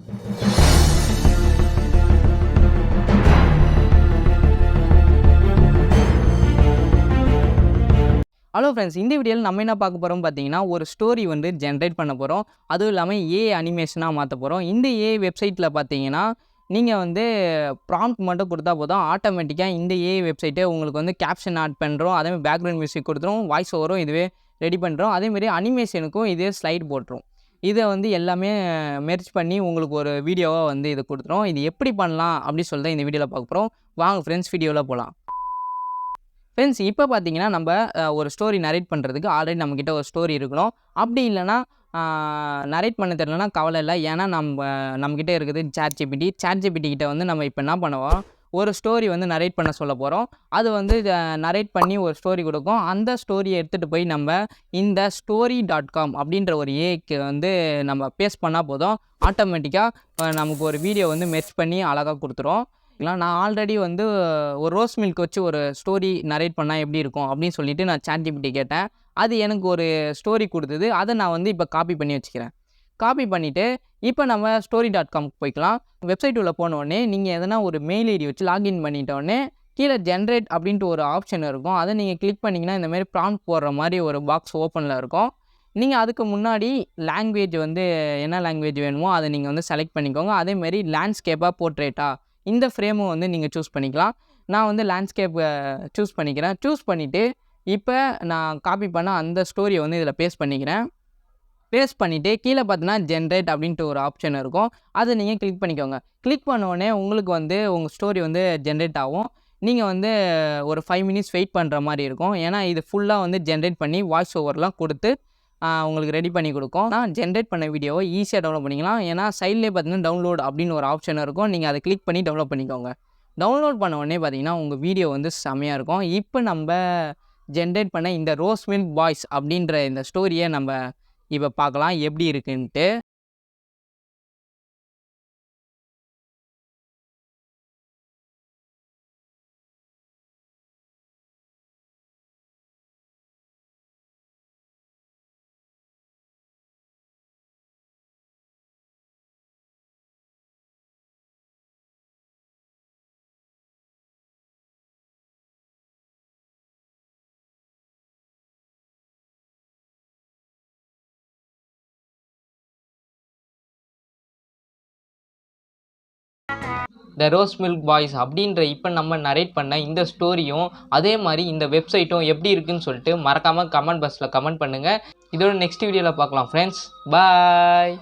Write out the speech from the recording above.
Hello friends இந்த வீடியோவில் நம்ம என்ன பார்க்க போகிறோம் பார்த்தீங்கன்னா ஒரு ஸ்டோரி வந்து ஜென்ரேட் பண்ண போகிறோம் அதுவும் இல்லாமல் ஏ அனிமேஷனாக மாற்ற போகிறோம் இந்த ஏ வெப்சைட்டில் பார்த்தீங்கன்னா நீங்கள் வந்து ப்ராம்ப்ட் மட்டும் கொடுத்தா போதும். ஆட்டோமேட்டிக்காக இந்த ஏ வெப்சைட்டே உங்களுக்கு வந்து கேப்ஷன் ஆட் பண்ணுறோம் அதேமாதிரி பேக்ரவுண்ட் மியூசிக் கொடுத்துரும். வாய்ஸ் ஓவரும் இதுவே ரெடி பண்ணுறோம் அதேமாதிரி அனிமேஷனுக்கும் இதே ஸ்லைட் போட்டுரும். இதை வந்து எல்லாமே மெர்ச் பண்ணி உங்களுக்கு ஒரு வீடியோவாக வந்து இது கொடுத்துரும் இது எப்படி பண்ணலாம் அப்படின்னு சொல்லிட்டு இந்த வீடியோவில் பார்க்க போகிறோம் வாங்க ஃப்ரெண்ட்ஸ் வீடியோவில் போகலாம் ஃப்ரெண்ட்ஸ் இப்போ பார்த்தீங்கன்னா நம்ம ஒரு ஸ்டோரி நரேட் பண்ணுறதுக்கு ஆல்ரெடி நம்மக்கிட்ட ஒரு ஸ்டோரி இருக்கணும் அப்படி இல்லைன்னா நரேட் பண்ண தெரியலனா கவலை இல்லை. ஏன்னா நம்ம நம்மக்கிட்ட இருக்குது சேட் ஜிபிடி சேட் ஜிபிடி கிட்ட வந்து நம்ம இப்போ என்ன பண்ணுவோம்? ஒரு ஸ்டோரி வந்து நரேட் பண்ண சொல்ல போகிறோம் அது வந்து நரேட் பண்ணி ஒரு ஸ்டோரி கொடுக்கும். அந்த ஸ்டோரியை எடுத்துகிட்டு போய் நம்ம இந்த ஸ்டோரி டாட் காம் அப்படின்ற ஒரு ஏக்கு வந்து நம்ம பேஸ்ட் பண்ணால் போதும். ஆட்டோமேட்டிக்காக நமக்கு ஒரு வீடியோ வந்து மெர்ச் பண்ணி அழகாக கொடுத்துரும். இல்லை நான் ஆல்ரெடி வந்து ஒரு ரோஸ் மில்க் வச்சு ஒரு ஸ்டோரி நரேட் பண்ணால் எப்படி இருக்கும் அப்படின்னு சொல்லிட்டு நான் சாட்ஜிபிட்டி கேட்டேன். அது எனக்கு ஒரு ஸ்டோரி கொடுத்தது. அதை நான் வந்து இப்போ காப்பி பண்ணி வச்சுக்கிறேன். காப்பி பண்ணிவிட்டு இப்போ நம்ம ஸ்டோரி டாட் காம்க்கு போய்க்கலாம். வெப்சைட் உள்ளே போனோடனே நீங்கள் எதனா ஒரு மெயில் ஐடி வச்சு லாகின் பண்ணிட்டோடனே கீழே ஜென்ரேட் அப்படின்ட்டு ஒரு ஆப்ஷன் இருக்கும். அதை நீங்கள் கிளிக் பண்ணிங்கன்னா இந்தமாரி ப்ராண்ட் ப்ராம்ப்ட் போடுற மாதிரி ஒரு பாக்ஸ் ஓப்பனில் இருக்கும். நீங்கள் அதுக்கு முன்னாடி லாங்குவேஜ் வந்து என்ன லாங்குவேஜ் வேணுமோ அதை நீங்கள் வந்து செலக்ட் பண்ணிக்கோங்க. அதேமாரி லேண்ட்ஸ்கேப்பாக போர்ட்ரேட்டா இந்த ஃப்ரேமும் வந்து நீங்கள் சூஸ் பண்ணிக்கலாம். நான் வந்து லேண்ட்ஸ்கேப் சூஸ் பண்ணிக்கிறேன். சூஸ் பண்ணிவிட்டு இப்போ நான் காப்பி பண்ண அந்த ஸ்டோரியை வந்து இதில் பேஸ்ட் பண்ணிக்கிறேன். பேஸ்ட் பண்ணிவிட்டு கீழே பார்த்தீங்கன்னா ஜென்ரேட் அப்படின்ட்டு ஒரு ஆப்ஷன் இருக்கும். அதை நீங்கள் கிளிக் பண்ணிக்கோங்க. கிளிக் பண்ணோடனே உங்களுக்கு வந்து உங்கள் ஸ்டோரி வந்து ஜென்ரேட் ஆகும். நீங்கள் வந்து ஒரு ஃபைவ் மினிட்ஸ் வெயிட் பண்ணுற மாதிரி இருக்கும். ஏன்னா இது ஃபுல்லாக வந்து ஜென்ரேட் பண்ணி வாய்ஸ் ஓவர்லாம் கொடுத்து உங்களுக்கு ரெடி பண்ணி கொடுக்கும். நான் ஜென்ரேட் பண்ண வீடியோவை ஈஸியாக டவுன்லோட் பண்ணிக்கலாம். ஏன்னா சைட்லேயே பார்த்தீங்கன்னா டவுன்லோட் அப்படின்னு ஒரு ஆப்ஷன் இருக்கும். நீங்கள் அதை கிளிக் பண்ணி டவுன்லோட் பண்ணிக்கோங்க. டவுன்லோட் பண்ண உடனே பார்த்தீங்கன்னா உங்கள் வீடியோ வந்து செமையாக இருக்கும். இப்போ நம்ம ஜென்ரேட் பண்ண இந்த ரோஸ் மில்க் பாய்ஸ் அப்படின்ற இந்த ஸ்டோரியை நம்ம இப்போ பார்க்கலாம் எப்படி இருக்குன்ட்டு. த ரோஸ் மில்க் பாய்ஸ் அப்படின்ற இப்போ நம்ம நரேட் பண்ண இந்த ஸ்டோரியும் அதே மாதிரி இந்த வெப்சைட்டும் எப்படி இருக்குன்னு சொல்லிட்டு மறக்காமல் கமெண்ட் பாக்ஸில் கமெண்ட் பண்ணுங்கள் இதோட நெக்ஸ்ட் வீடியோவில் பார்க்கலாம் ஃப்ரெண்ட்ஸ் பாய்